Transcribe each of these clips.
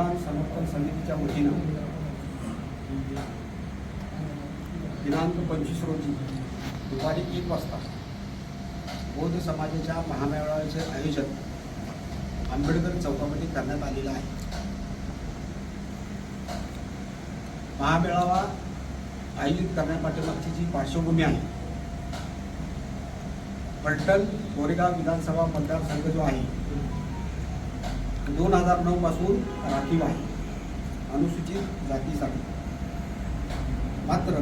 मतदान समर्थन समितीच्या वतीनं दिनांक पंचवीस रोजी दुपारी एक वाजता बौद्ध समाजाच्या महामेळाव्याचे आयोजन आंबेडकर चौकामध्ये करण्यात आलेलं आहे. महामेळावा आयोजित करण्यापाठीमागची जी पार्श्वभूमी आहे पलटण कोरेगाव विधानसभा मतदारसंघ जो आहे दोन हजार नऊपासून राखीव आहे. अनुसूचित जातीसाठी. मात्र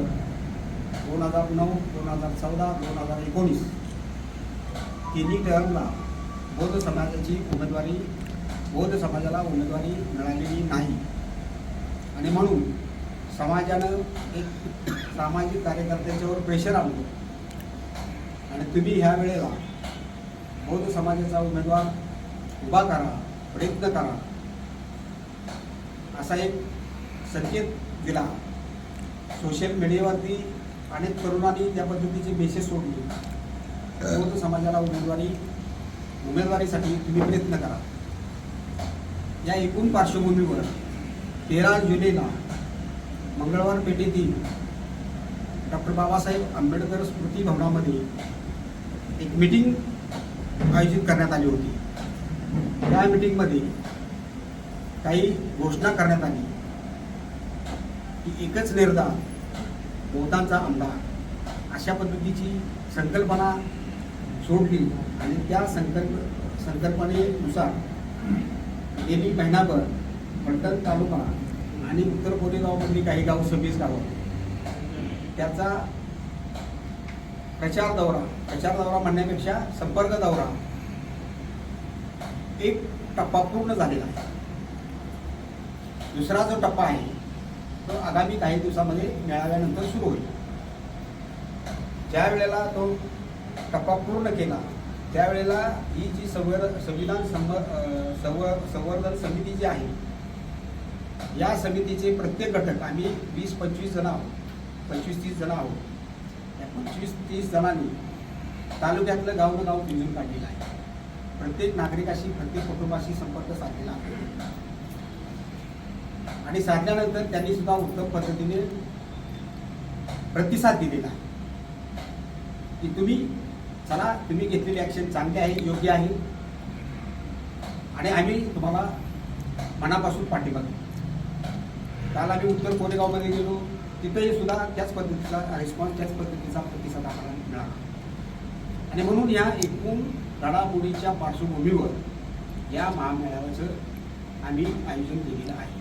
दोन हजार नऊ दोन हजार चौदा दोन हजार एकोणीस तिन्ही टर्मला बौद्ध समाजाची उमेदवारी बौद्ध समाजाला उमेदवारी मिळालेली नाही. आणि म्हणून समाजानं एक सामाजिक कार्यकर्त्यांच्यावर प्रेशर आणलं आणि तुम्ही ह्या वेळेला बौद्ध समाजाचा उमेदवार उभा करा. प्रयत्न करा. असा एक संकेत दिला. सोशल मीडियावरती अनेक तरुणांनी त्या पद्धतीचे मेसेज सोडले. बौद्ध समाजाला उमेदवारी उमेदवारीसाठी तुम्ही प्रयत्न करा. या एकूण पार्श्वभूमीवर तेरा जुलैला मंगळवार पेठेतील डॉक्टर बाबासाहेब आंबेडकर स्मृती भवनामध्ये एक मीटिंग आयोजित करण्यात आली होती. या मीटिंगमध्ये काही घोषणा करण्यात आली. की एकच निर्धार बहुतांचा आमदार अशा पद्धतीची संकल्पना सोडली आणि त्या संकल्प संकल्पनेनुसार गेली महिनाभर पलटण तालुका आणि उत्तर कोरेगावमधली काही गाव सव्वीस गावं. त्याचा प्रचार दौरा प्रचार दौरा म्हणण्यापेक्षा संपर्क दौरा एक टप्पा पूर्ण झालेला. आहे दुसरा जो टप्पा आहे तो आगामी काही दिवसामध्ये मेळाव्यानंतर सुरू होईल. ज्या वेळेला तो टप्पा पूर्ण केला त्यावेळेला ही जी संवर संविधान संव संव संवर्धन समिती जी आहे या समितीचे प्रत्येक घटक आम्ही वीस पंचवीस जण आहोत पंचवीस तीस जण आहोत. या पंचवीस तीस जणांनी तालुक्यातलं गाव गाव पिंजून काढलेलं आहे. प्रत्येक नागरिकाशी प्रत्येक कुटुंबाशी संपर्क साधलेला आहे. आणि साधल्यानंतर त्यांनी सुद्धा उत्तम पद्धतीने प्रतिसाद दिलेला की तुम्ही चला तुम्ही घेतलेली ॲक्शन चांगली आहे योग्य आहे. आणि आम्ही तुम्हाला मनापासून पाठिंबा देऊ. काल आम्ही उत्तर कोरेगावमध्ये गेलो. तिथेही सुद्धा त्याच पद्धतीचा रिस्पॉन्स त्याच पद्धतीचा प्रतिसाद आम्हाला मिळाला. आणि म्हणून या एकूण घडामोडीच्या पार्श्वभूमीवर या महामेळाव्याचं आम्ही आयोजन केलेलं आहे.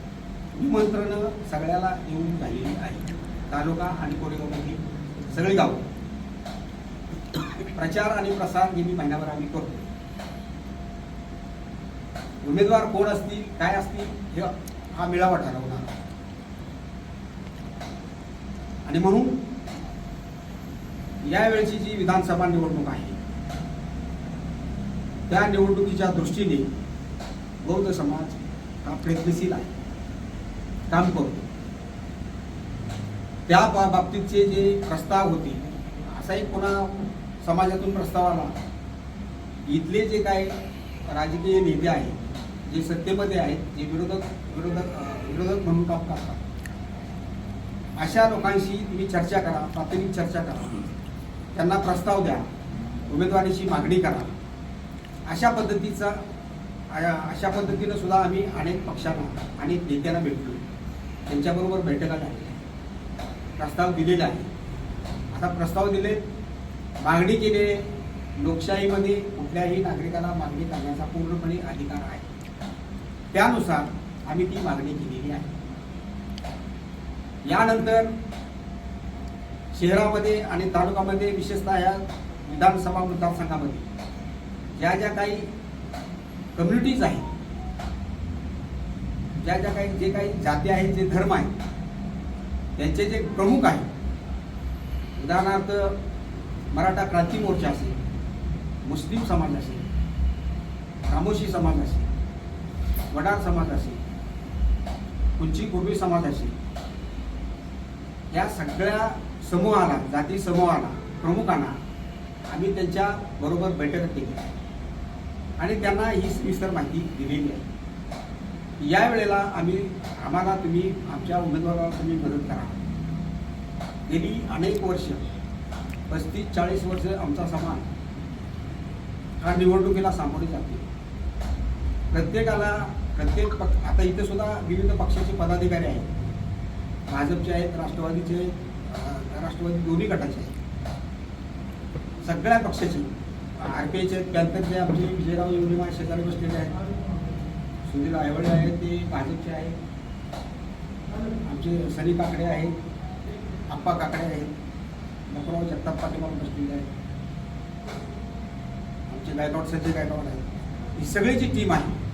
निमंत्रणं सगळ्याला येऊन झालेली आहे तालुका आणि कोरेगावमधली सगळी गावं प्रचार आणि प्रसार नेहमी महिन्याभर आम्ही करतो. उमेदवार कोण असतील काय असतील हे हा मेळावा ठरवणार. आणि म्हणून यावेळची जी विधानसभा निवडणूक आहे त्या निवडणुकीच्या दृष्टीने बौद्ध समाज हा प्रयत्नशील आहे. काम करतो. त्या बा- बाबतीतचे जे प्रस्ताव होते असाही कोणा समाजातून प्रस्ताव आला. इथले जे काय राजकीय नेते आहेत जे सत्तेमध्ये आहेत जे विरोधक विरोधक विरोधक म्हणून काम करतात. अशा लोकांशी तुम्ही चर्चा करा प्राथमिक चर्चा करा. त्यांना प्रस्ताव द्या. उमेदवारीची मागणी करा. अशा पद्धतीचा अशा पद्धतीनं सुद्धा आम्ही अनेक पक्षांना अनेक नेत्यांना भेटलो. त्यांच्याबरोबर बैठका झालेल्या प्रस्ताव दिलेला आहे. आता प्रस्ताव दिले मागणी केले लोकशाहीमध्ये कुठल्याही नागरिकाला मागणी करण्याचा पूर्णपणे अधिकार आहे. त्यानुसार आम्ही ती मागणी केलेली आहे. यानंतर शहरामध्ये आणि तालुकामध्ये विशेषतः या विधानसभा मतदारसंघामध्ये ज्या ज्या काही कम्युनिटीज आहेत ज्या ज्या काही जे काही जाती आहेत जे धर्म आहेत त्यांचे जे प्रमुख आहेत उदाहरणार्थ मराठा क्रांती मोर्चा असेल मुस्लिम समाज असेल रामोशी समाज असेल वडार समाज असेल कुंची कुर्मी समाज असेल या सगळ्या समूहाला जाती समूहाला प्रमुखांना आम्ही त्यांच्या बरोबर बैठक केली आणि त्यांना ही सविस्तर माहिती दिलेली आहे. या वेळेला आम्ही आम्हाला तुम्ही आमच्या उमेदवाराला तुम्ही मदत करा. गेली अनेक वर्ष पस्तीस चाळीस वर्ष आमचा समाज हा निवडणुकीला सामोरे जाते. प्रत्येकाला प्रत्येक पक्ष आता इथे सुद्धा विविध पक्षाचे पदाधिकारी आहेत. भाजपचे आहेत राष्ट्रवादीचे राष्ट्रवादी दोन्ही गटाचे आहेत. सगळ्या पक्षाचे. आरपीएचे पी आयचे आहेत पॅन्थरचे आमचे विजयराव येवले शेजारी बसलेले आहेत. सुनील आयवडे आहेत ते भाजपचे आहेत. आमचे सनी काकडे आहेत आप्पा काकडे आहेत. मकराव जगताप पाटील बसलेले आहेत. आमचे गायकवाड संजय गायकवाड आहेत. ही सगळी जी टीम आहे.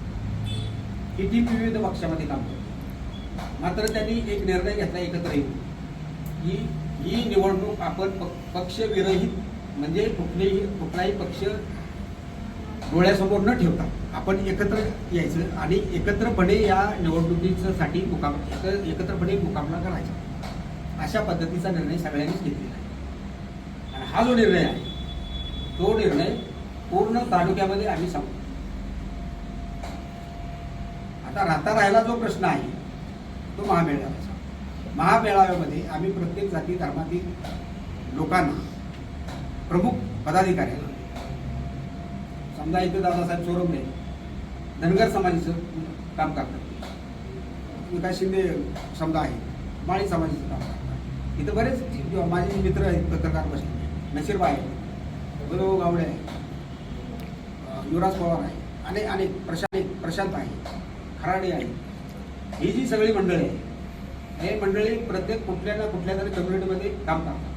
ही टीम विविध पक्षामध्ये काम करते. मात्र त्यांनी एक निर्णय घेतला एकत्र येऊन ही ही निवडणूक आपण प- पक्षविरहित म्हणजे कुठलेही कुठलाही पक्ष डोळ्यासमोर न ठेवता आपण एकत्र यायचं आणि एकत्रपणे या निवडणुकीसाठी मुकाम एक- एकत्रपणे मुकाबला करायचा. अशा पद्धतीचा निर्णय सगळ्यांनीच घेतलेला आहे. आणि हा जो निर्णय आहे तो निर्णय पूर्ण तालुक्यामध्ये आम्ही सांगू. आता राहता राहिला जो प्रश्न आहे तो महामेळाव्याचा महामेळाव्यामध्ये आम्ही प्रत्येक जाती धर्मातील लोकांना प्रमुख पदाधिकाऱ्याला समजा इथे दादासाहेब चोरमले धनगर समाजाचं काम करतात. विकास शिंदे समजा आहे. माळी समाजाचं काम करतात. इथं बरेच माझे मित्र आहेत पत्रकार बसले. नशीरबा आहे गुरु गावडे आहे युवराज पवार आहे अनेक अनेक प्रशांत प्रशांत आहे. खराडे आहे ही जी सगळी मंडळी आहे हे मंडळी प्रत्येक कुठल्या ना कुठल्या तरी कम्युनिटीमध्ये काम करतात.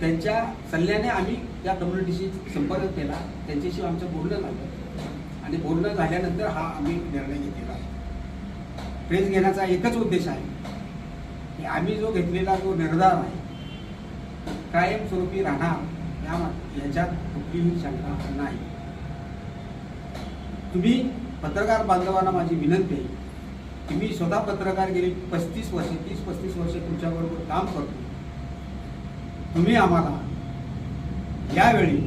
त्यांच्या सल्ल्याने आम्ही त्या कम्युनिटीशी संपर्क केला. त्यांच्याशी आमचं बोलणं झालं. आणि बोलणं झाल्यानंतर हा आम्ही निर्णय घेतलेला आहे. घेण्याचा एकच उद्देश आहे की आम्ही जो घेतलेला जो निर्धार आहे कायमस्वरूपी राहणार या याच्यात कुठलीही शंका नाही. तुम्ही पत्रकार बांधवांना माझी विनंती आहे की मी स्वतः पत्रकार गेली पस्तीस वर्ष तीस पस्तीस वर्ष तुमच्याबरोबर काम करतो. तुम्ही आम्हाला यावेळी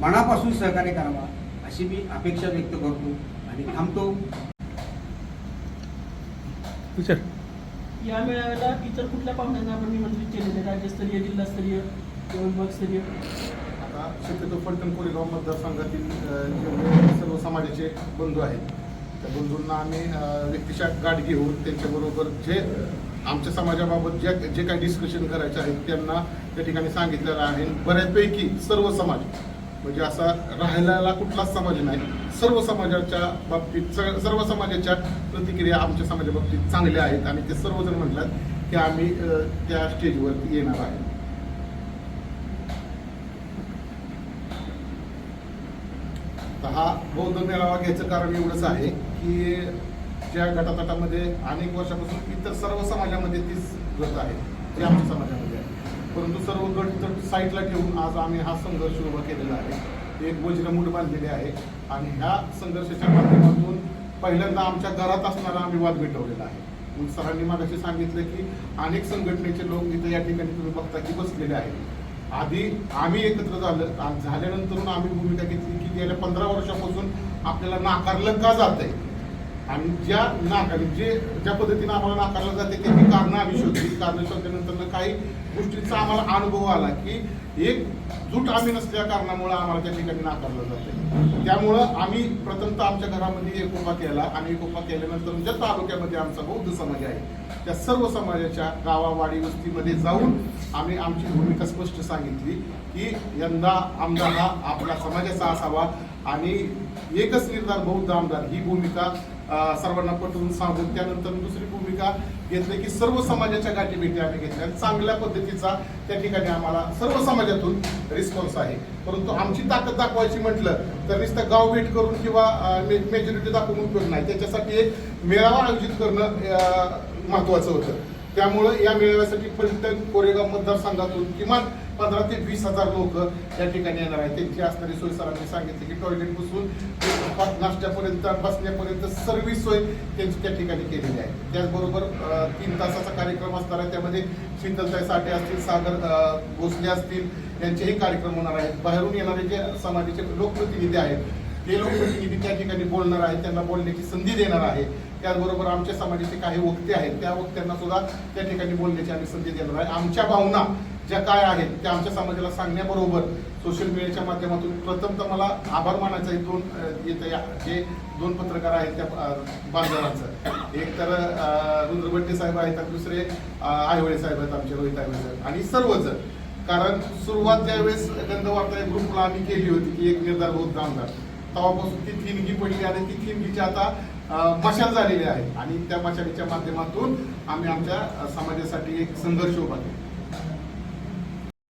मनापासून सहकार्य करावा अशी मी अपेक्षा व्यक्त करतो आणि थांबतो. या मेळाव्याला इतर कुठल्या पाहुण्यांना आपण निमंत्रित केलेले राज्यस्तरीय जिल्हास्तरीय किंवा विभागस्तरीय? आता शक्यतो फलटण कोरेगाव मतदारसंघातील सर्व समाजाचे बंधू आहेत त्या बंधूंना आम्ही व्यक्तिशः गाठ घेऊन त्यांच्याबरोबर जे आमच्या समाजाबाबत जे जे काही डिस्कशन करायचे आहेत त्यांना त्या ठिकाणी सांगितलेलं आहे. बऱ्यापैकी सर्व समाज म्हणजे असा राहिलेला कुठलाच समाज नाही. सर्व समाजाच्या बाबतीत सर्व समाजाच्या प्रतिक्रिया आमच्या समाजाबाबतीत चांगल्या आहेत आणि ते सर्वजण म्हणतात की आम्ही त्या स्टेजवरती येणार आहे. तर हा बौद्ध मेळावा घ्यायचं कारण एवढंच आहे की ज्या गटातटामध्ये अनेक वर्षापासून इतर सर्व समाजामध्ये तीच गट आहे. जे आमच्या समाजामध्ये आहे. परंतु सर्व गट तर साईडला ठेवून आज आम्ही हा संघर्ष उभा केलेला आहे. एक वज्रमूठ बांधलेले आहे आणि ह्या संघर्षाच्या माध्यमातून पहिल्यांदा आमच्या घरात असणारा आम्ही वाद मिटवलेला आहे. मग सरांनी मागाशी सांगितलं की अनेक संघटनेचे लोक इथे या ठिकाणी तुम्ही बघता की बसलेले आहेत. आधी आम्ही एकत्र झालं झाल्यानंतरून झाल्यानंतर आम्ही भूमिका घेतली की गेल्या पंधरा वर्षापासून आपल्याला नाकारलं का जात आहे आणि ज्या नाकार जे ज्या पद्धतीने आम्हाला नाकारलं जाते त्याची कारणं आम्ही शोधली. कारणं शोधल्यानंतर काही गोष्टींचा आम्हाला अनुभव आला की एक जूट आम्ही नसल्या कारणामुळे आम्हाला त्या ठिकाणी नाकारलं जाते त्यामुळं आम्ही प्रथमतः आमच्या घरामध्ये एकोपा केला आणि एकोपा केल्यानंतर ज्या तालुक्यामध्ये आमचा बौद्ध समाज आहे त्या सर्व समाजाच्या गावावाडी वस्तीमध्ये जाऊन आम्ही आमची भूमिका स्पष्ट सांगितली की यंदा आमदार हा आपल्या समाजाचा असावा आणि एकच निर्धार बौद्ध आमदार ही भूमिका सर्वांना पटवून सांगून त्यानंतर दुसरी भूमिका घेतली की सर्व समाजाच्या गाठीभेटी आम्ही घेतल्या. चांगल्या पद्धतीचा त्या ठिकाणी आम्हाला सर्व समाजातून रिस्पॉन्स आहे. परंतु आमची ताकद दाखवायची म्हटलं तर नुसतं गाव भेट करून किंवा मेजॉरिटी दाखवून उपयोग नाही. त्याच्यासाठी एक मेळावा आयोजित करणं महत्त्वाचं महत्वाचं होतं. त्यामुळं या मेळाव्यासाठी फलटण कोरेगाव मतदारसंघातून किमान पंधरा ते वीस हजार लोक या ठिकाणी येणार आहेत. त्यांची असणारी सोय सरांनी सांगितली की टॉयलेट बसून नाश्त्यापर्यंत बसण्यापर्यंत सर्व सोय त्यांची त्या ठिकाणी केलेली आहे. त्याचबरोबर तीन तासाचा कार्यक्रम असणार आहे. त्यामध्ये शीतलताई साठे असतील सागर भोसले असतील यांचेही कार्यक्रम होणार आहेत. बाहेरून येणारे जे समाजाचे लोकप्रतिनिधी आहेत ते लोकप्रतिनिधी त्या ठिकाणी बोलणार आहेत. त्यांना बोलण्याची संधी देणार आहे. त्याचबरोबर आमच्या समाजाचे काही वक्ते आहेत त्या वक्त्यांना सुद्धा त्या ठिकाणी बोलण्याची आम्ही संधी देणार आहे. आमच्या भावना ज्या काय आहेत त्या आमच्या समाजाला सांगण्याबरोबर सोशल मीडियाच्या माध्यमातून प्रथमतः मला आभार मानायचा आहे दोन या- जे दोन पत्रकार आहेत त्या बांधवांचं. एक तर रुद्रभट्टे साहेब आहेत आणि दुसरे आयवळे साहेब आहेत आमचे रोहित आयवळे साहेब. आणि सर्वजण कारण सुरुवात ज्यावेळेस गंधवार्ता या ग्रुपला आम्ही केली होती की एक निर्धार होत जाणार. तेव्हापासून ती थिनगी पडली आणि ती थिनगीची आता मशाल झालेली आहे. आणि त्या मशालीच्या माध्यमातून आम्ही आमच्या समाजासाठी एक संघर्ष उभा केला